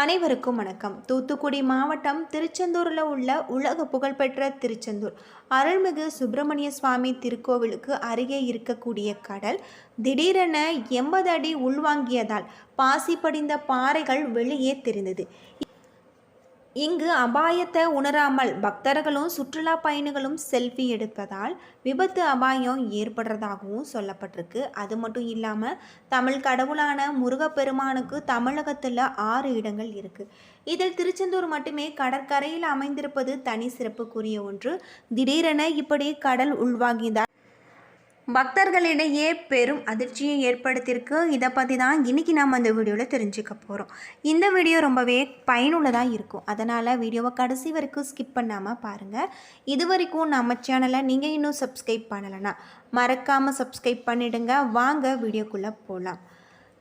அனைவருக்கும் வணக்கம். தூத்துக்குடி மாவட்டம் திருச்செந்தூரில் உள்ள உலக புகழ்பெற்ற திருச்செந்தூர். அருள்மிகு சுப்பிரமணிய சுவாமி திருக்கோவிலுக்கு அருகே இருக்கக்கூடிய கடல் திடீரென எண்பது அடி உள்வாங்கியதால் பாசி படிந்த பாறைகள் வெளியே தெரிந்தது. இங்கு அபாயத்தை உணராமல் பக்தர்களும் சுற்றுலா பயணிகளும் செல்ஃபி எடுப்பதால் விபத்து அபாயம் ஏற்படுறதாகவும் சொல்லப்பட்டிருக்கு. அது மட்டும் இல்லாமல் தமிழ் கடவுளான முருகப்பெருமானுக்கு தமிழகத்தில் ஆறு இடங்கள் இருக்குது இதில் திருச்செந்தூர் மட்டுமே கடற்கரையில் அமைந்திருப்பது தனி சிறப்புக்குரிய ஒன்று. திடீரென இப்படி கடல் உள்வாங்கியதால் பக்தர்களிடையே பெரும் அதிர்ச்சியை ஏற்படுத்தியிருக்கு. இதை பற்றி தான் இன்றைக்கி நாம் அந்த வீடியோவில் தெரிஞ்சுக்க போகிறோம் இந்த வீடியோ ரொம்பவே பயனுள்ளதாக இருக்கும். அதனால் வீடியோவை கடைசி வரைக்கும் ஸ்கிப் பண்ணாமல் பாருங்கள் இது வரைக்கும் நம்ம சேனலை நீங்கள் இன்னும் சப்ஸ்கிரைப் பண்ணலைன்னா மறக்காமல் சப்ஸ்கிரைப் பண்ணிவிடுங்க வாங்க வீடியோக்குள்ளே போகலாம்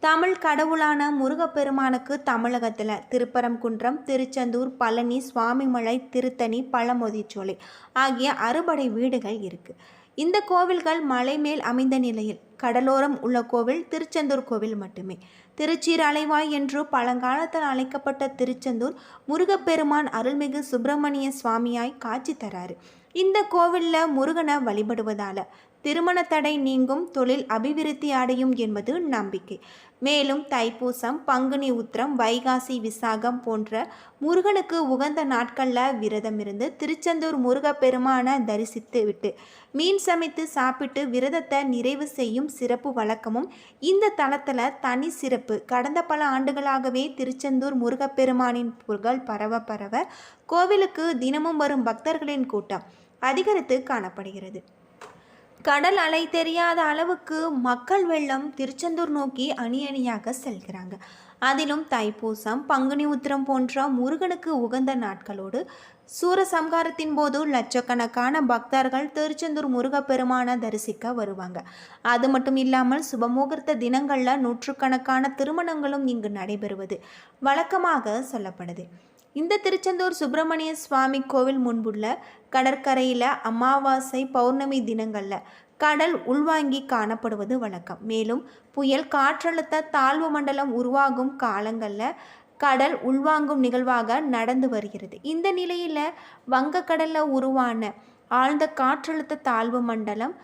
தமிழ் கடவுளான முருகப்பெருமானுக்கு தமிழகத்தில் திருப்பரங்குன்றம் திருச்செந்தூர் பழனி சுவாமிமலை திருத்தணி பழமொதிச்சோலை ஆகிய அறுபடை வீடுகள் இருக்குது இந்த கோவில்கள் மலை மேல் அமைந்த நிலையில் கடலோரம் உள்ள கோவில் திருச்செந்தூர் கோவில் மட்டுமே. திருச்சீர் அலைவாய் என்று பழங்காலத்தில் அழைக்கப்பட்ட திருச்செந்தூர் முருகப்பெருமான் அருள்மிகு சுப்பிரமணிய சுவாமியாய் காட்சி தராரு இந்த கோவிலில் முருகனை வழிபடுவதால திருமண தடை நீங்கும் தொழில் அபிவிருத்தி அடையும் என்பது நம்பிக்கை. மேலும் தைப்பூசம் பங்குனி உத்திரம் வைகாசி விசாகம் போன்ற முருகனுக்கு உகந்த நாட்களில் விரதம் இருந்து திருச்செந்தூர் முருகப்பெருமான தரிசித்து விட்டு மீன் சமைத்து சாப்பிட்டு விரதத்தை நிறைவு செய்யும் சிறப்பு வழக்கமும் இந்த தளத்தில் தனி சிறப்பு. கடந்த பல ஆண்டுகளாகவே திருச்செந்தூர் முருகப்பெருமானின் புகழ் பரவ பரவ கோவிலுக்கு தினமும் வரும் பக்தர்களின் கூட்டம் அதிகரித்து காணப்படுகிறது. கடல் அலை தெரியாத அளவுக்கு மக்கள் வெள்ளம் திருச்செந்தூர் நோக்கி அணி அணியாக செல்கிறாங்க. அதிலும் தைப்பூசம் பங்குனி உத்திரம் போன்ற முருகனுக்கு உகந்த நாட்களோடு சூரசம்ஹாரத்தின் போது லட்சக்கணக்கான பக்தர்கள் திருச்செந்தூர் முருகப்பெருமானை தரிசிக்க வருவாங்க. அது மட்டும் இல்லாமல் சுபமுகூர்த்த தினங்களில் நூற்றுக்கணக்கான திருமணங்களும் இங்கு நடைபெறுவது வழக்கமாக சொல்லப்படுது. இந்த திருச்செந்தூர் சுப்பிரமணிய சுவாமி கோவில் முன்புள்ள கடற்கரையில் அமாவாசை பௌர்ணமி தினங்களில் கடல் உள்வாங்கி காணப்படுவது வழக்கம். மேலும் புயல் காற்றழுத்த தாழ்வு மண்டலம் உருவாகும் காலங்களில் கடல் உள்வாங்கும் நிகழ்வாக நடந்து வருகிறது. இந்த நிலையில் வங்கக்கடலில் உருவான ஆழ்ந்த காற்றழுத்த தாழ்வு மண்டலம்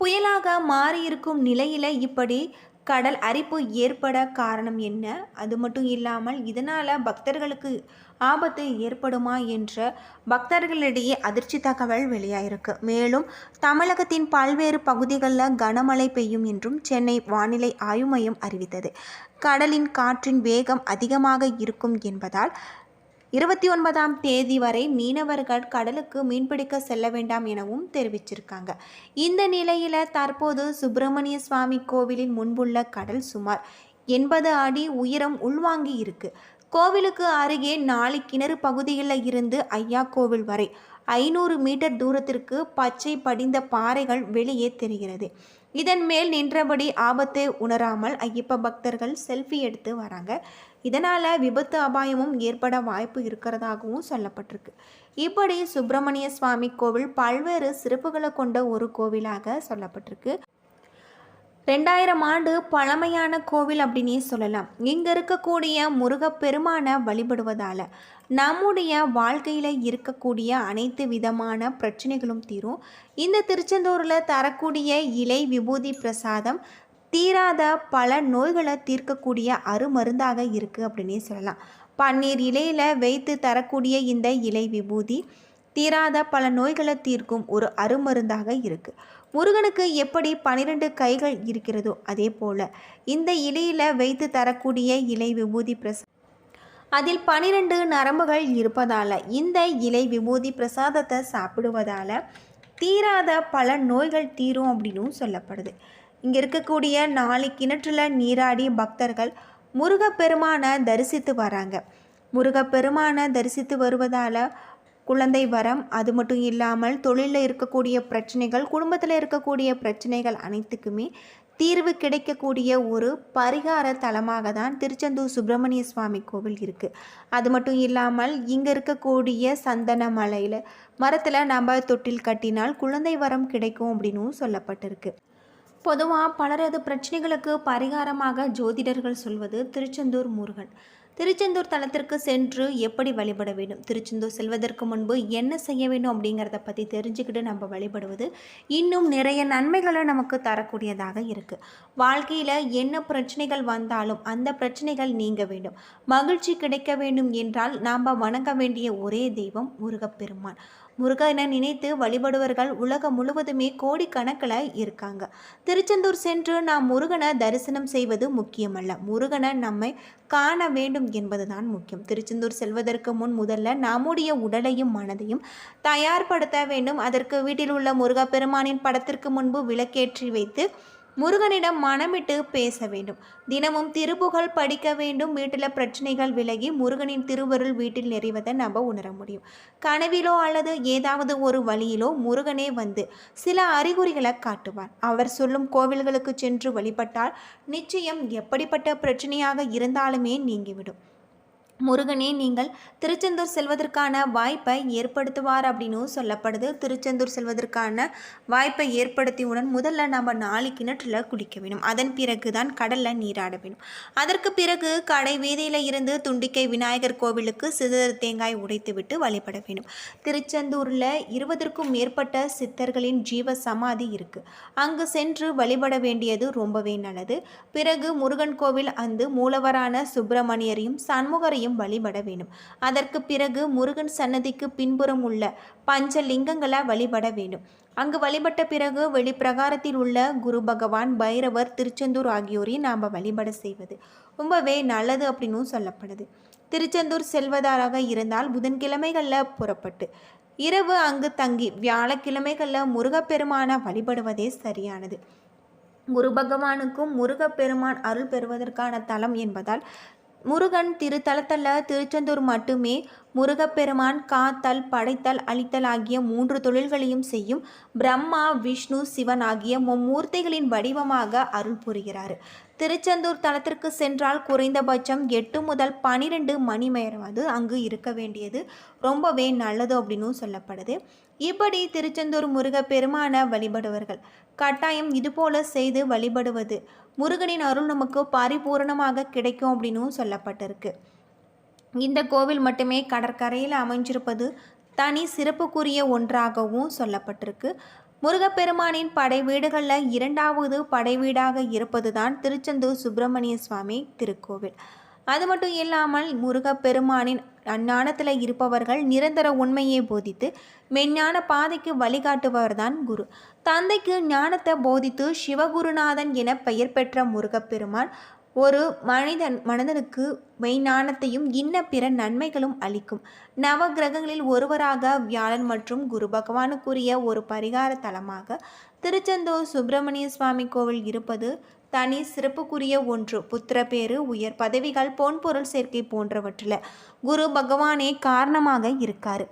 புயலாக மாறியிருக்கும் நிலையில் இப்படி கடல் அரிப்பு ஏற்பட காரணம் என்ன? அது மட்டும் இல்லாமல் இதனால் பக்தர்களுக்கு ஆபத்து ஏற்படுமா என்ற பக்தர்களிடையே அதிர்ச்சி தகவல் வெளியாயிருக்கு. மேலும் தமிழகத்தின் பல்வேறு பகுதிகளில் கனமழை பெய்யும் என்றும் சென்னை வானிலை ஆய்வு மையம் அறிவித்தது. கடலின் காற்றின் வேகம் அதிகமாக இருக்கும் என்பதால் இருபத்தி ஒன்பதாம் தேதி வரை மீனவர்கள் கடலுக்கு மீன்பிடிக்க செல்ல வேண்டாம் எனவும் தெரிவிச்சிருக்காங்க. இந்த நிலையில் தற்போது சுப்பிரமணிய சுவாமி கோவிலின் முன்புள்ள கடல் சுமார் எண்பது அடி உயரம் உள்வாங்கி இருக்கு. கோவிலுக்கு அருகே நாலு கிணறு பகுதியில் இருந்து ஐயா கோவில் வரை ஐநூறு மீட்டர் தூரத்திற்கு பச்சை படிந்த பாறைகள் வெளியே தெரிகிறது. இதன் மேல் நின்றபடி ஆபத்தை உணராமல் ஐயப்ப பக்தர்கள் செல்ஃபி எடுத்து வராங்க. இதனால் விபத்து அபாயமும் ஏற்பட வாய்ப்பு இருக்கிறதாகவும் சொல்லப்பட்டிருக்கு. இப்படி சுப்பிரமணிய சுவாமி கோவில் பல்வேறு சிறப்புகளை கொண்ட ஒரு கோவிலாக சொல்லப்பட்டிருக்கு. ரெண்டாயிரம் ஆண்டு பழமையான கோவில் அப்படின்னே சொல்லலாம். இங்கே இருக்கக்கூடிய முருகப்பெருமானை வழிபடுவதால் நம்முடைய வாழ்க்கையில் இருக்கக்கூடிய அனைத்து விதமான பிரச்சனைகளும் தீரும். இந்த திருச்செந்தூரில் தரக்கூடிய இலை விபூதி பிரசாதம் தீராத பல நோய்களை தீர்க்கக்கூடிய அருமருந்தாக இருக்குது அப்படின்னே சொல்லலாம். பன்னீர் இலையில் வைத்து தரக்கூடிய இந்த இலை விபூதி தீராத பல நோய்களை தீர்க்கும் ஒரு அருமருந்தாக இருக்குது முருகனுக்கு எப்படி பனிரெண்டு கைகள் இருக்கிறதோ அதே போல் இந்த இலையில் வைத்து தரக்கூடிய இலை விபூதி பிரச அதில் பனிரெண்டு நரம்புகள் இருப்பதால் இந்த இலை விபூதி பிரசாதத்தை சாப்பிடுவதால் தீராத பல நோய்கள் தீரும் அப்படின்னும் சொல்லப்படுது. இங்கே இருக்கக்கூடிய நாலு கிணற்றில் நீராடி பக்தர்கள் முருகப்பெருமானை தரிசித்து வராங்க. முருகப்பெருமானை தரிசித்து வருவதால் குழந்தை வரம் அது மட்டும் இல்லாமல் தொழிலில் இருக்கக்கூடிய பிரச்சனைகள் குடும்பத்தில் இருக்கக்கூடிய பிரச்சனைகள் அனைத்துக்குமே தீர்வு கிடைக்கக்கூடிய ஒரு பரிகார தலமாக தான் திருச்செந்தூர் சுப்பிரமணிய சுவாமி கோவில் இருக்குது அது மட்டும் இல்லாமல் இங்கே இருக்கக்கூடிய சந்தன மலையில் மரத்தில் நம்ம தொட்டில் கட்டினால் குழந்தை வரம் கிடைக்கும் அப்படின்னும் சொல்லப்பட்டிருக்கு. பொதுவாக பலரது பிரச்சனைகளுக்கு பரிகாரமாக ஜோதிடர்கள் சொல்வது திருச்செந்தூர் முருகன். திருச்செந்தூர் தலத்திற்கு சென்று எப்படி வழிபட வேண்டும்? திருச்செந்தூர் செல்வதற்கு முன்பு என்ன செய்ய வேண்டும் அப்படிங்கிறத பற்றி தெரிஞ்சுக்கிட்டு நம்ம வழிபடுவது இன்னும் நிறைய நன்மைகளை நமக்கு தரக்கூடியதாக இருக்குது வாழ்க்கையில் என்ன பிரச்சனைகள் வந்தாலும் அந்த பிரச்சனைகள் நீங்க வேண்டும். மகிழ்ச்சி கிடைக்க வேண்டும் என்றால் நாம் வணங்க வேண்டிய ஒரே தெய்வம் முருகப்பெருமான். முருகனை நினைத்து வழிபடுவர்கள் உலகம் முழுவதுமே கோடிக்கணக்கில் இருக்காங்க. திருச்செந்தூர் சென்று நாம் முருகனை தரிசனம் செய்வது முக்கியமல்ல. முருகனை நம்மை காண வேண்டும் என்பதுதான் முக்கியம். திருச்செந்தூர் செல்வதற்கு முன் முதல்ல நம்முடைய உடலையும் மனதையும் தயார்படுத்த வேண்டும். அதற்கு வீட்டில் உள்ள முருகப்பெருமானின் படத்திற்கு முன்பு விளக்கேற்றி வைத்து முருகனிடம் மனமிட்டு பேச வேண்டும். தினமும் திருப்புகழ் படிக்க வேண்டும். வீட்டில் பிரச்சனைகள் விலகி முருகனின் திருவருள் வீட்டில் நிறைவதை நம்ம உணர முடியும். கனவிலோ அல்லது ஏதாவது ஒரு வழியிலோ முருகனே வந்து சில அறிகுறிகளை காட்டுவார். அவர் சொல்லும் கோவில்களுக்கு சென்று வழிபட்டால் நிச்சயம் எப்படிப்பட்ட பிரச்சனையாக இருந்தாலுமே நீங்கிவிடும். முருகனே நீங்கள் திருச்செந்தூர் செல்வதற்கான வாய்ப்பை ஏற்படுத்துவார் அப்படின்னு சொல்லப்படுது. திருச்செந்தூர் செல்வதற்கான வாய்ப்பை ஏற்படுத்தியவுடன் முதல்ல நம்ம நாலு கிணற்றில் குளிக்க வேணும். அதன் பிறகு தான் கடலில் நீராட வேணும். அதற்கு பிறகு கடை வீதியில் இருந்து துண்டிக்கை விநாயகர் கோவிலுக்கு சிதறு தேங்காய் உடைத்துவிட்டு வழிபட வேணும். திருச்செந்தூரில் இருபதற்கும் மேற்பட்ட சித்தர்களின் ஜீவ சமாதி இருக்குது அங்கு சென்று வழிபட வேண்டியது ரொம்பவே நல்லது. பிறகு முருகன் கோவில் அந்த மூலவரான சுப்பிரமணியரையும் சண்முகரையும் முருகனையும் வழிபட வேண்டும். அதற்கு பிறகு முருகன் சன்னதிக்கு பின்புறம் உள்ள பஞ்ச லிங்கங்களை வழிபட வேண்டும். அங்கு வழிபட்ட பிறகு வெளிப்பிரகாரத்தில் உள்ள குரு பகவான் பைரவர் திருச்செந்தூர் ஆகியோரையும் நாம் வழிபட செய்வது ரொம்பவே நல்லது அப்படின்னும் சொல்லப்படுது. திருச்செந்தூர் செல்வதாராக இருந்தால் புதன்கிழமைகளில் புறப்பட்டு இரவு அங்கு தங்கி வியாழக்கிழமைகளில் முருகப்பெருமான வழிபடுவதே சரியானது. குரு பகவானுக்கும் முருகப்பெருமான் அருள் பெறுவதற்கான தலம் என்பதால் முருகன் திருத்தலத்தில் திருச்செந்தூர் மட்டுமே முருகப்பெருமான் காத்தல் படைத்தல் அழித்தல் ஆகிய மூன்று தொழில்களையும் செய்யும் பிரம்மா விஷ்ணு சிவன் ஆகிய மும்மூர்த்திகளின் வடிவமாக அருள் புரிகிறார். திருச்செந்தூர் தலத்திற்கு சென்றால் குறைந்தபட்சம் எட்டு முதல் பனிரெண்டு மணி நேரமாவது அங்கு இருக்க வேண்டியது. ரொம்பவே நல்லது அப்படின்னு சொல்லப்படுது. இப்படி திருச்செந்தூர் முருகப்பெருமான வழிபடுவர்கள். கட்டாயம் இதுபோல செய்து வழிபடுவது. முருகனின் அருள் நமக்கு பரிபூரணமாக கிடைக்கும் அப்படின்னும் சொல்லப்பட்டிருக்கு. இந்த கோவில் மட்டுமே கடற்கரையில் அமைஞ்சிருப்பது தனி சிறப்புக்குரிய ஒன்றாகவும் சொல்லப்பட்டிருக்கு. முருகப்பெருமானின் படை வீடுகளில் இரண்டாவது படை வீடாக இருப்பது தான் திருச்செந்தூர் சுப்பிரமணிய சுவாமி திருக்கோவில். அது மட்டும் இல்லாமல் முருகப்பெருமானின் அஞ்ஞானத்தில் இருப்பவர்கள் நிரந்தர உண்மையை போதித்து மெஞ்ஞான பாதைக்கு வழிகாட்டுபவர்தான் குரு. தந்தைக்கு ஞானத்தை போதித்து சிவகுருநாதன் என பெயர் பெற்ற முருகப்பெருமான் ஒரு மனிதன் மனிதனுக்கு மெய்ஞானத்தையும் இன்ன பிற நன்மைகளும் அளிக்கும். நவ கிரகங்களில் ஒருவராக வியாழன் மற்றும் குரு பகவானுக்குரிய ஒரு பரிகார தலமாக திருச்செந்தூர் சுப்பிரமணிய சுவாமி கோவில் இருப்பது தனி சிறப்புக்குரிய ஒன்று. புத்திரப்பேறு உயர் பதவிகள் பொன்பொருள் சேர்க்கை போன்றவற்றில் குரு பகவானே காரணமாக இருக்கார்.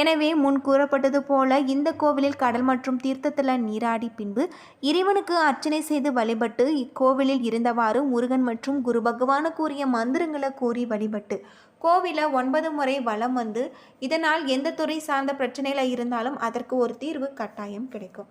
எனவே முன் கூறப்பட்டது போல இந்த கோவிலில் கடல் மற்றும் தீர்த்தத்தில் நீராடி பின்பு இறைவனுக்கு அர்ச்சனை செய்து வழிபட்டு இக்கோவிலில் இருந்தவாறு முருகன் மற்றும் குரு பகவானுக்குரிய மந்திரங்களை கூறி வழிபட்டு கோவிலை ஒன்பது முறை வலம் வந்து இதனால் எந்த துறை சார்ந்த பிரச்சனையில் இருந்தாலும் அதற்கு ஒரு தீர்வு கட்டாயம் கிடைக்கும்.